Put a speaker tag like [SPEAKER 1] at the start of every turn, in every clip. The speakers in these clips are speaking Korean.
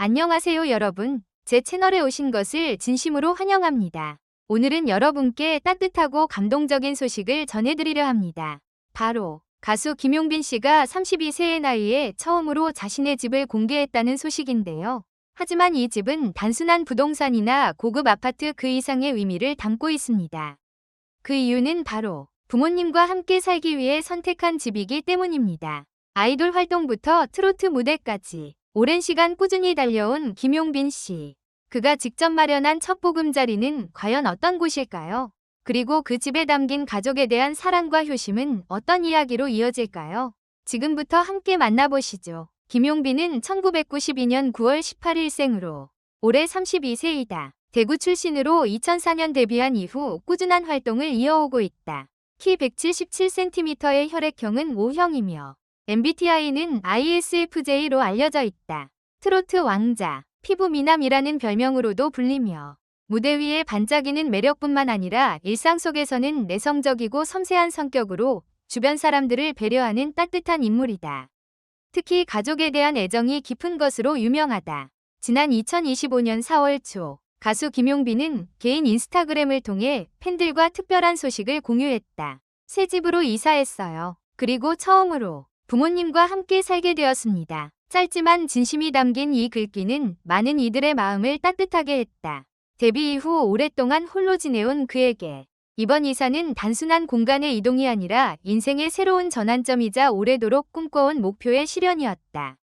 [SPEAKER 1] 안녕하세요 여러분. 제 채널에 오신 것을 진심으로 환영합니다. 오늘은 여러분께 따뜻하고 감동적인 소식을 전해드리려 합니다. 바로 가수 김용빈 씨가 32세의 나이에 처음으로 자신의 집을 공개했다는 소식인데요. 하지만 이 집은 단순한 부동산이나 고급 아파트 그 이상의 의미를 담고 있습니다. 그 이유는 바로 부모님과 함께 살기 위해 선택한 집이기 때문입니다. 아이돌 활동부터 트로트 무대까지 오랜 시간 꾸준히 달려온 김용빈 씨. 그가 직접 마련한 첫 보금자리는 과연 어떤 곳일까요? 그리고 그 집에 담긴 가족에 대한 사랑과 효심은 어떤 이야기로 이어질까요? 지금부터 함께 만나보시죠. 김용빈은 1992년 9월 18일 생으로 올해 32세이다. 대구 출신으로 2004년 데뷔한 이후 꾸준한 활동을 이어오고 있다. 키 177cm의 혈액형은 O형이며 MBTI는 ISFJ로 알려져 있다. 트로트 왕자, 피부 미남이라는 별명으로도 불리며 무대 위에 반짝이는 매력뿐만 아니라 일상 속에서는 내성적이고 섬세한 성격으로 주변 사람들을 배려하는 따뜻한 인물이다. 특히 가족에 대한 애정이 깊은 것으로 유명하다. 지난 2025년 4월 초 가수 김용빈은 개인 인스타그램을 통해 팬들과 특별한 소식을 공유했다. 새 집으로 이사했어요. 그리고 처음으로 부모님과 함께 살게 되었습니다. 짧지만 진심이 담긴 이 글귀는 많은 이들의 마음을 따뜻하게 했다. 데뷔 이후 오랫동안 홀로 지내온 그에게 이번 이사는 단순한 공간의 이동이 아니라 인생의 새로운 전환점이자 오래도록 꿈꿔온 목표의 실현이었다.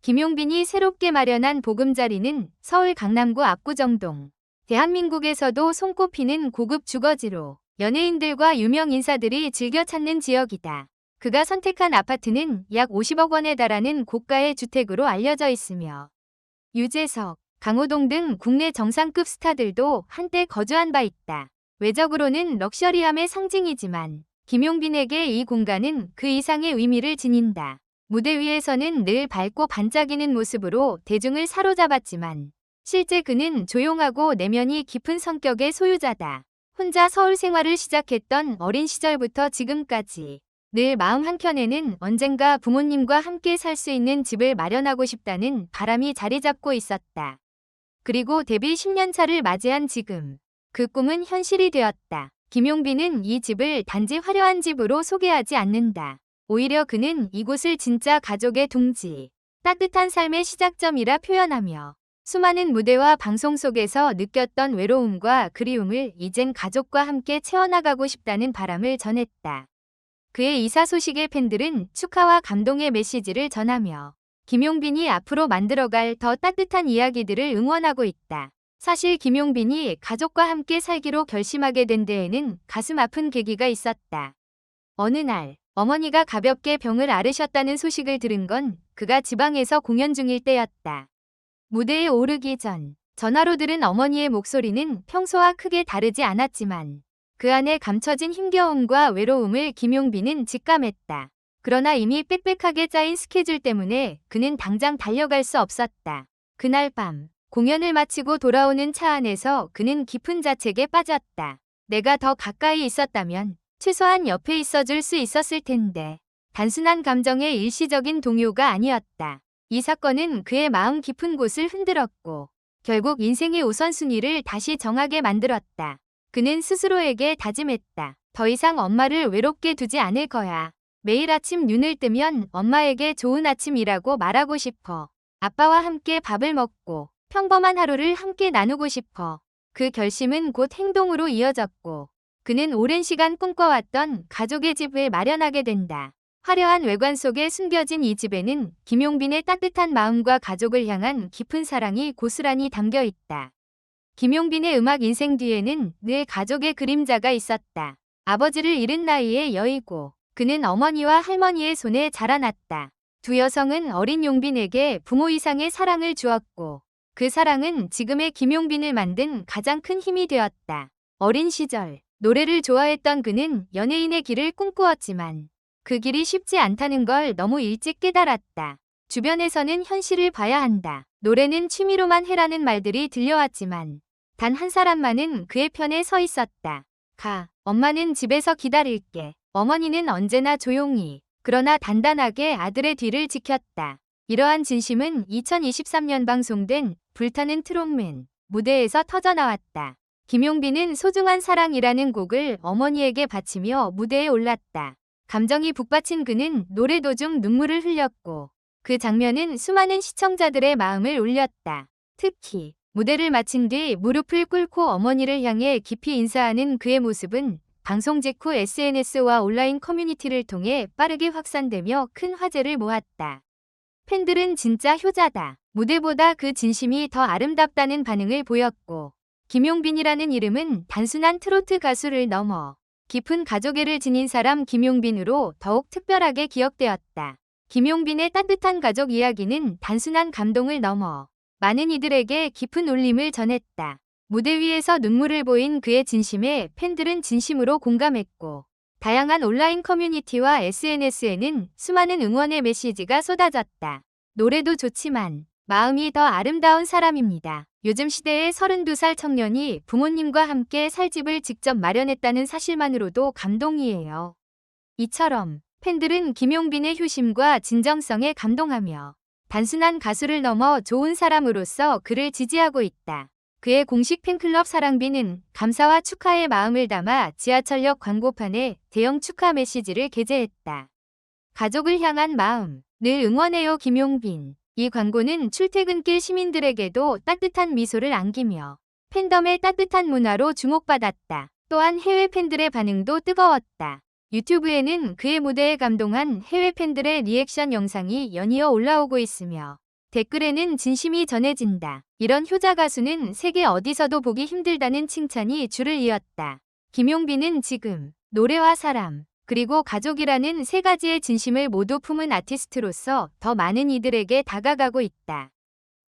[SPEAKER 1] 김용빈이 새롭게 마련한 보금자리는 서울 강남구 압구정동. 대한민국에서도 손꼽히는 고급 주거지로 연예인들과 유명 인사들이 즐겨 찾는 지역이다. 그가 선택한 아파트는 약 50억 원에 달하는 고가의 주택으로 알려져 있으며 유재석, 강호동 등 국내 정상급 스타들도 한때 거주한 바 있다. 외적으로는 럭셔리함의 상징이지만 김용빈에게 이 공간은 그 이상의 의미를 지닌다. 무대 위에서는 늘 밝고 반짝이는 모습으로 대중을 사로잡았지만 실제 그는 조용하고 내면이 깊은 성격의 소유자다. 혼자 서울 생활을 시작했던 어린 시절부터 지금까지 늘 마음 한켠에는 언젠가 부모님과 함께 살 수 있는 집을 마련하고 싶다는 바람이 자리 잡고 있었다. 그리고 데뷔 10년 차를 맞이한 지금 그 꿈은 현실이 되었다. 김용빈은 이 집을 단지 화려한 집으로 소개하지 않는다. 오히려 그는 이곳을 진짜 가족의 둥지, 따뜻한 삶의 시작점이라 표현하며 수많은 무대와 방송 속에서 느꼈던 외로움과 그리움을 이젠 가족과 함께 채워나가고 싶다는 바람을 전했다. 그의 이사 소식에 팬들은 축하와 감동의 메시지를 전하며 김용빈이 앞으로 만들어갈 더 따뜻한 이야기들을 응원하고 있다. 사실 김용빈이 가족과 함께 살기로 결심하게 된 데에는 가슴 아픈 계기가 있었다. 어느 날 어머니가 가볍게 병을 앓으셨다는 소식을 들은 건 그가 지방에서 공연 중일 때였다. 무대에 오르기 전 전화로 들은 어머니의 목소리는 평소와 크게 다르지 않았지만 그 안에 감춰진 힘겨움과 외로움을 김용빈은 직감했다. 그러나 이미 빽빽하게 짜인 스케줄 때문에 그는 당장 달려갈 수 없었다. 그날 밤 공연을 마치고 돌아오는 차 안에서 그는 깊은 자책에 빠졌다. 내가 더 가까이 있었다면 최소한 옆에 있어줄 수 있었을 텐데 단순한 감정의 일시적인 동요가 아니었다. 이 사건은 그의 마음 깊은 곳을 흔들었고 결국 인생의 우선순위를 다시 정하게 만들었다. 그는 스스로에게 다짐했다. 더 이상 엄마를 외롭게 두지 않을 거야. 매일 아침 눈을 뜨면 엄마에게 좋은 아침이라고 말하고 싶어. 아빠와 함께 밥을 먹고 평범한 하루를 함께 나누고 싶어. 그 결심은 곧 행동으로 이어졌고 그는 오랜 시간 꿈꿔왔던 가족의 집을 마련하게 된다. 화려한 외관 속에 숨겨진 이 집에는 김용빈의 따뜻한 마음과 가족을 향한 깊은 사랑이 고스란히 담겨 있다. 김용빈의 음악 인생 뒤에는 늘 가족의 그림자가 있었다. 아버지를 잃은 나이에 여의고 그는 어머니와 할머니의 손에 자라났다. 두 여성은 어린 용빈에게 부모 이상의 사랑을 주었고 그 사랑은 지금의 김용빈을 만든 가장 큰 힘이 되었다. 어린 시절 노래를 좋아했던 그는 연예인의 길을 꿈꾸었지만 그 길이 쉽지 않다는 걸 너무 일찍 깨달았다. 주변에서는 현실을 봐야 한다. 노래는 취미로만 해라는 말들이 들려왔지만 단 한 사람만은 그의 편에 서 있었다. 가, 엄마는 집에서 기다릴게. 어머니는 언제나 조용히, 그러나 단단하게 아들의 뒤를 지켰다. 이러한 진심은 2023년 방송된 불타는 트롯맨 무대에서 터져나왔다. 김용빈은 소중한 사랑이라는 곡을 어머니에게 바치며 무대에 올랐다. 감정이 북받친 그는 노래 도중 눈물을 흘렸고 그 장면은 수많은 시청자들의 마음을 울렸다. 특히 무대를 마친 뒤 무릎을 꿇고 어머니를 향해 깊이 인사하는 그의 모습은 방송 직후 SNS와 온라인 커뮤니티를 통해 빠르게 확산되며 큰 화제를 모았다. 팬들은 진짜 효자다. 무대보다 그 진심이 더 아름답다는 반응을 보였고 김용빈이라는 이름은 단순한 트로트 가수를 넘어 깊은 가족애를 지닌 사람 김용빈으로 더욱 특별하게 기억되었다. 김용빈의 따뜻한 가족 이야기는 단순한 감동을 넘어 많은 이들에게 깊은 울림을 전했다. 무대 위에서 눈물을 보인 그의 진심에 팬들은 진심으로 공감했고 다양한 온라인 커뮤니티와 SNS에는 수많은 응원의 메시지가 쏟아졌다. 노래도 좋지만 마음이 더 아름다운 사람입니다. 요즘 시대의 32살 청년이 부모님과 함께 살 집을 직접 마련했다는 사실만으로도 감동이에요. 이처럼 팬들은 김용빈의 효심과 진정성에 감동하며 단순한 가수를 넘어 좋은 사람으로서 그를 지지하고 있다. 그의 공식 팬클럽 사랑비는 감사와 축하의 마음을 담아 지하철역 광고판에 대형 축하 메시지를 게재했다. 가족을 향한 마음, 늘 응원해요 김용빈. 이 광고는 출퇴근길 시민들에게도 따뜻한 미소를 안기며 팬덤의 따뜻한 문화로 주목받았다. 또한 해외 팬들의 반응도 뜨거웠다. 유튜브에는 그의 무대에 감동한 해외 팬들의 리액션 영상이 연이어 올라오고 있으며 댓글에는 진심이 전해진다. 이런 효자 가수는 세계 어디서도 보기 힘들다는 칭찬이 줄을 이었다. 김용빈은 지금 노래와 사람, 그리고 가족이라는 세 가지의 진심을 모두 품은 아티스트로서 더 많은 이들에게 다가가고 있다.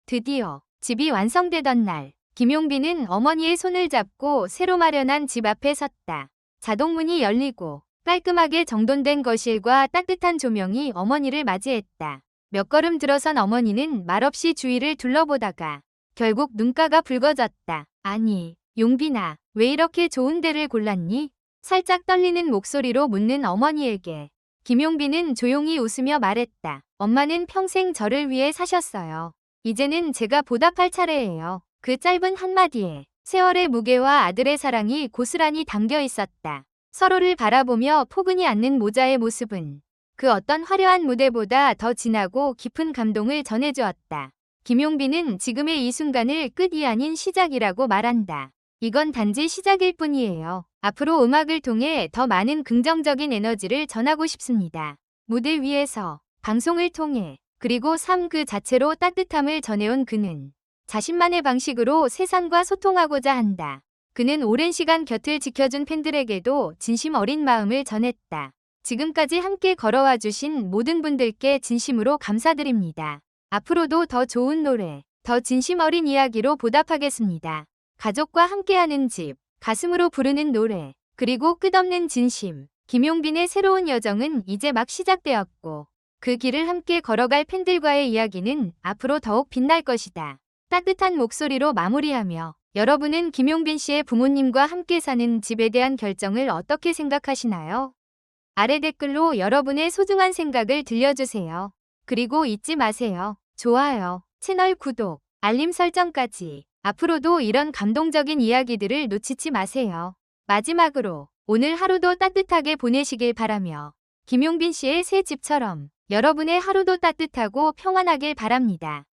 [SPEAKER 1] 드디어 집이 완성되던 날, 김용빈은 어머니의 손을 잡고 새로 마련한 집 앞에 섰다. 자동문이 열리고 깔끔하게 정돈된 거실과 따뜻한 조명이 어머니를 맞이했다. 몇 걸음 들어선 어머니는 말없이 주위를 둘러보다가 결국 눈가가 붉어졌다. 아니, 용빈아, 왜 이렇게 좋은 데를 골랐니? 살짝 떨리는 목소리로 묻는 어머니에게 김용빈은 조용히 웃으며 말했다. 엄마는 평생 저를 위해 사셨어요. 이제는 제가 보답할 차례예요. 그 짧은 한마디에 세월의 무게와 아들의 사랑이 고스란히 담겨 있었다. 서로를 바라보며 포근히 앉는 모자의 모습은 그 어떤 화려한 무대보다 더 진하고 깊은 감동을 전해주었다. 김용빈은 지금의 이 순간을 끝이 아닌 시작이라고 말한다. 이건 단지 시작일 뿐이에요. 앞으로 음악을 통해 더 많은 긍정적인 에너지를 전하고 싶습니다. 무대 위에서, 방송을 통해, 그리고 삶 그 자체로 따뜻함을 전해온 그는 자신만의 방식으로 세상과 소통하고자 한다. 그는 오랜 시간 곁을 지켜준 팬들에게도 진심 어린 마음을 전했다. 지금까지 함께 걸어와 주신 모든 분들께 진심으로 감사드립니다. 앞으로도 더 좋은 노래, 더 진심 어린 이야기로 보답하겠습니다. 가족과 함께하는 집, 가슴으로 부르는 노래, 그리고 끝없는 진심. 김용빈의 새로운 여정은 이제 막 시작되었고, 그 길을 함께 걸어갈 팬들과의 이야기는 앞으로 더욱 빛날 것이다. 따뜻한 목소리로 마무리하며 여러분은 김용빈 씨의 부모님과 함께 사는 집에 대한 결정을 어떻게 생각하시나요? 아래 댓글로 여러분의 소중한 생각을 들려주세요. 그리고 잊지 마세요. 좋아요, 채널 구독, 알림 설정까지. 앞으로도 이런 감동적인 이야기들을 놓치지 마세요. 마지막으로 오늘 하루도 따뜻하게 보내시길 바라며 김용빈 씨의 새 집처럼 여러분의 하루도 따뜻하고 평안하길 바랍니다.